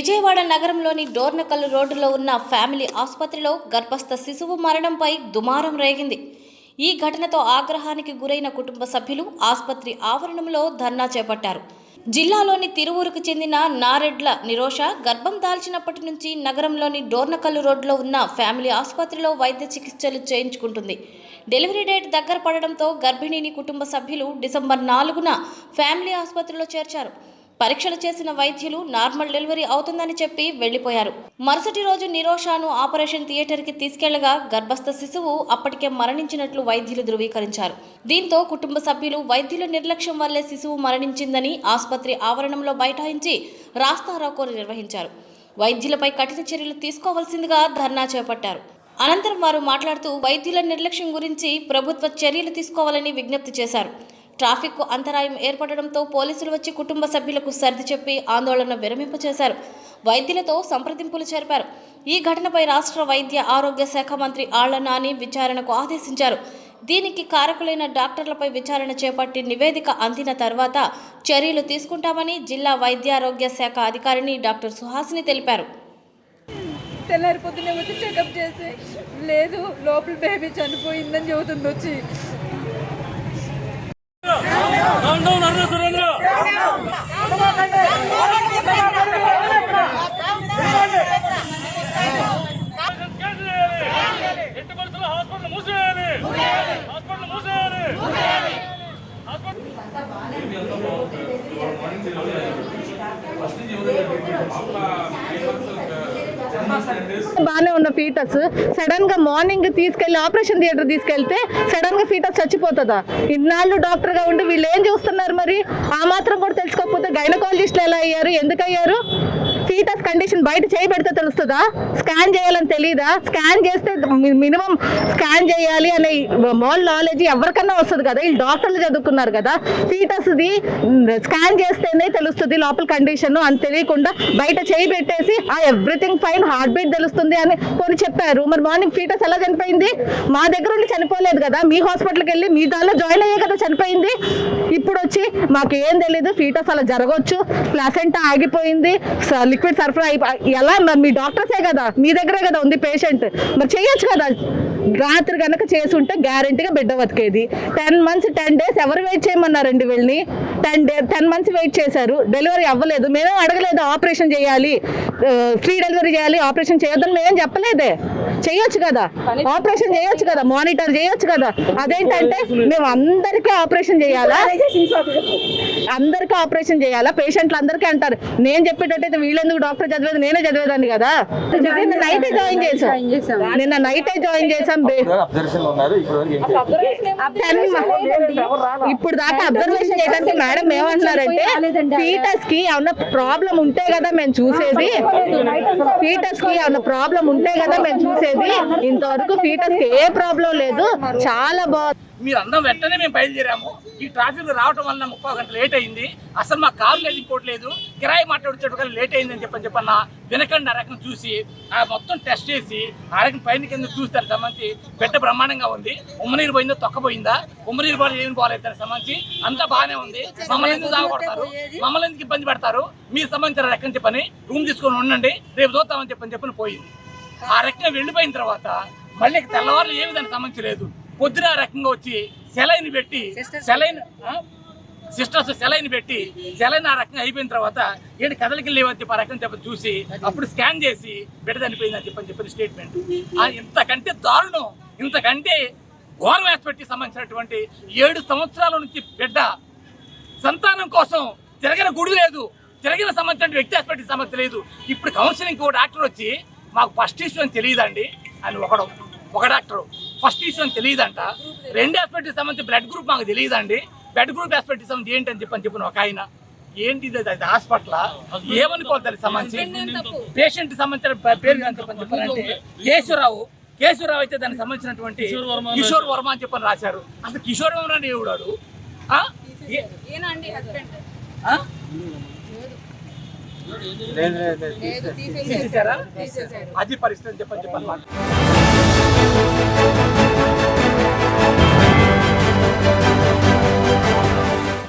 విజయవాడ నగరంలోని డోర్నకల్ రోడ్డులో ఉన్న ఫ్యామిలీ ఆసుపత్రిలో గర్భస్థ శిశువు మరణంపై దుమారం రేగింది. ఈ ఘటనతో ఆగ్రహానికి గురైన కుటుంబ సభ్యులు ఆసుపత్రి ఆవరణంలో ధర్నా చేపట్టారు. జిల్లాలోని తిరువూరుకు చెందిన నారెడ్ల నిరోష గర్భం దాల్చినప్పటి నుంచి నగరంలోని డోర్నకల్లు రోడ్లో ఉన్న ఫ్యామిలీ ఆసుపత్రిలో వైద్య చికిత్సలు చేయించుకుంటుంది. డెలివరీ డేట్ దగ్గర పడడంతో గర్భిణిని కుటుంబ సభ్యులు డిసెంబర్ నాలుగున ఫ్యామిలీ ఆసుపత్రిలో చేర్చారు. పరీక్షలు చేసిన వైద్యులు నార్మల్ డెలివరీ అవుతుందని చెప్పి వెళ్ళిపోయారు మరుసటి రోజు నిరోషాను ఆపరేషన్ థియేటర్కి తీసుకెళ్ళగా గర్భస్థ శిశువు అప్పటికే మరణించినట్లు వైద్యులు ధృవీకరించారు. దీంతో కుటుంబ సభ్యులు వైద్యుల నిర్లక్ష్యం వల్లే శిశువు మరణించిందని ఆసుపత్రి ఆవరణంలో బైఠాయించి రాస్తారోకోలు నిర్వహించారు. వైద్యులపై కఠిన చర్యలు తీసుకోవాల్సిందిగా ధర్నా చేపట్టారు. అనంతరం వారు మాట్లాడుతూ వైద్యుల నిర్లక్ష్యం గురించి ప్రభుత్వ చర్యలు తీసుకోవాలని విజ్ఞప్తి చేశారు. ట్రాఫిక్కు అంతరాయం ఏర్పడడంతో పోలీసులు వచ్చి కుటుంబ సభ్యులకు సర్ది చెప్పి ఆందోళన విరమింపచేశారు. వైద్యులతో సంప్రదింపులు జరిపారు. ఈ ఘటనపై రాష్ట్ర వైద్య ఆరోగ్య శాఖ మంత్రి ఆళ్ళ నాని విచారణకు ఆదేశించారు. దీనికి కారకులైన డాక్టర్లపై విచారణ చేపట్టి నివేదిక అందిన తర్వాత చర్యలు తీసుకుంటామని జిల్లా వైద్యారోగ్య శాఖ అధికారిని డాక్టర్ సుహాసిని తెలిపారు. తెల్లారి పొద్దునే వచ్చి చెకప్ చేసి లేదు లోపల బేబీ చనిపోయిందని చెబుతుంది వచ్చి డౌన్ డౌన్ అరుణ సురేంద్ర బాగానే ఉన్న ఫీటస్ సడన్గా మార్నింగ్ తీసుకెళ్ళి ఆపరేషన్ థియేటర్ తీసుకెళ్తే సడన్గా ఫీటస్ చచ్చిపోతుందా? ఇన్నాళ్ళు డాక్టర్గా ఉండి వీళ్ళు ఏం చూస్తున్నారు మరి? ఆ మాత్రం కూడా తెలుసుకోకపోతే గైనకాలజిస్ట్లు ఎలా అయ్యారు? ఎందుకు అయ్యారు ఫీటస్ కండిషన్ బయట చేయి పెడితే తెలుస్తుందా? స్కాన్ చేయాలని తెలియదా స్కాన్ చేస్తే మినిమం స్కాన్ చేయాలి అనే మాల్ నాలెడ్జ్ ఎవరికన్నా వస్తుంది కదా? వీళ్ళు డాక్టర్లు చదువుకున్నారు కదా. ఫీటస్ది స్కాన్ చేస్తేనే తెలుస్తుంది లోపల కండిషన్ అని తెలియకుండా బయట చేయి పెట్టేసి ఆ ఎవ్రీథింగ్ ఫైన్ హార్ట్ బీట్ తెలుస్తుంది అని కొన్ని చెప్పారు. మరి మార్నింగ్ ఫీటస్ ఎలా చనిపోయింది? మా దగ్గర ఉండి చనిపోలేదు కదా? మీ హాస్పిటల్కి వెళ్ళి మీ దానిలో జాయిన్ అయ్యే కదా చనిపోయింది? ఇప్పుడు వచ్చి మాకు ఏం తెలియదు ఫీటస్ అలా జరగవచ్చు ప్లాసెంటా ఆగిపోయింది లిక్విడ్ సరఫరా ఎలా మరి? మీ డాక్టర్సే కదా మీ దగ్గరే కదా ఉంది పేషెంట్. మరి చేయొచ్చు కదా. రాత్రి కనుక చేసి ఉంటే గ్యారంటీగా బిడ్డ బతికేది. టెన్ మంత్స్ టెన్ డేస్ ఎవరు వెయిట్ చేయమన్నారండి వీళ్ళని? Ten day ten months wait చేశారు. డెలివరీ అవ్వలేదు. మేమేం అడగలేదు ఆపరేషన్ చేయాలి. ఫ్రీ డెలివరీ చేయాలి ఆపరేషన్ చేయొద్దని మేమేం చెప్పలేదే. చేయొచ్చు కదా? ఆపరేషన్ చేయొచ్చు కదా? మానిటర్ చేయొచ్చు కదా? అదేంటంటే మేము అందరికీ ఆపరేషన్ చేయాలా? అందరికీ ఆపరేషన్ చేయాలా? పేషెంట్లు అందరికీ అంటారు. నేను చెప్పేటట్టయితే వీళ్ళెందుకు డాక్టర్ చదివేది? నేనే చదివేదాన్ని కదా? నిన్న నైటే జాయిన్ చేశాం. నిన్న నైటే జాయిన్ చేశాం. బే- అబ్జర్వేషన్ ఉన్నారు. ఇప్పుడు వరకు ఏం చేయలేదు. ఇప్పుడు దాకా అబ్జర్వేషన్ చేయడానికి మేడం ఏమంటున్నారంటే ఫీటస్కి ఏమన్నా ప్రాబ్లం ఉంటే కదా మేము చూసేది. ఫీటస్కి ఏమన్నా ప్రాబ్లం ఉంటే కదా మేము చూసేది. ఇంతవరకు ఫీటస్కి ఏ ప్రాబ్లం లేదు. చాలా బాగుంది మీరు అందరం వెంటనే మేము బయలుదేరాము. ఈ ట్రాఫిక్ రావడం వల్ల ముప్పై గంట లేట్ అయింది. అసలు మా కారు లేదు ఇంకోటి లేదు. కిరాయి మాట్లాడుచేటు కానీ లేట్ అయిందని చెప్పని చెప్పన్న వినకండి ఆ రకం చూసి ఆ మొత్తం టెస్ట్ చేసి ఆ రకం పైన కింద చూస్తారు సంబంధించి బిడ్డ బ్రహ్మాండంగా ఉంది. ఉమ్మనీరు పోయిందో తొక్కపోయిందా? ఉమ్మనీరు పోయి ఏమి పోలేదు దానికి సంబంధించి అంతా బాగానే ఉంది. మమ్మల్ని ఎందుకు దాగొడతారు మమ్మల్ని ఎందుకు ఇబ్బంది పెడతారు? మీరు సంబంధించిన రకం చెప్పని రూమ్ తీసుకొని ఉండండి రేపు చూద్దామని చెప్పని చెప్పని పోయింది. ఆ రకంగా వెళ్ళిపోయిన తర్వాత మళ్ళీ తెల్లవారులు ఏమి దానికి సంబంధించి లేదు. పొద్దున ఆ రకంగా వచ్చి సెలైన్ పెట్టి సెలైన్ సిస్టర్స్ సెలైన్ పెట్టి సెలైన్ ఆ రకంగా అయిపోయిన తర్వాత ఏంటి కదలికి లేవని చెప్పి ఆ రకం చెప్పి చూసి అప్పుడు స్కాన్ చేసి బిడ్డ చనిపోయిందని చెప్పని చెప్పిన స్టేట్మెంట్ ఆ ఇంతకంటే దారుణం ఇంతకంటే ఘోరం హాస్పిటల్కి సంబంధించినటువంటి ఏడు సంవత్సరాల నుంచి బిడ్డ సంతానం కోసం తిరగిన గుడి లేదు. తిరగిన సంబంధించిన వ్యక్తి హాస్పిటల్ సమస్య లేదు ఇప్పుడు కౌన్సిలింగ్ డాక్టర్ వచ్చి మాకు ఫస్ట్ ఇష్యూ అని తెలియదండి అని ఒకడు ఒక డాక్టర్ ఫస్ట్ ఇష్యూ అని తెలియదంట. రెండు హాస్పిటల్ సంబంధించి బ్లడ్ గ్రూప్ మాకు తెలియదండి. బ్లడ్ గ్రూప్ హాస్పిటల్ సంబంధించి ఏంటి అని చెప్పని చెప్పిన ఒక ఆయన ఏంటి అది? హాస్పిటల్? ఏమనుకోవాలి దానికి సంబంధించి? పేషెంట్ సంబంధించిన పేరు చెప్పని చెప్పారంటే కేశవరావు కేశవరావు అయితే దానికి సంబంధించినటువంటి కిషోర్ వర్మ అని చెప్పని రాశారు. అసలు కిషోర్ వర్మ అని ఎవడాడు ఆ? ఏ- ఆ? లేదు, లేదు, లేదు. తీసేశారా అది పరిస్థితి చెప్పని మాట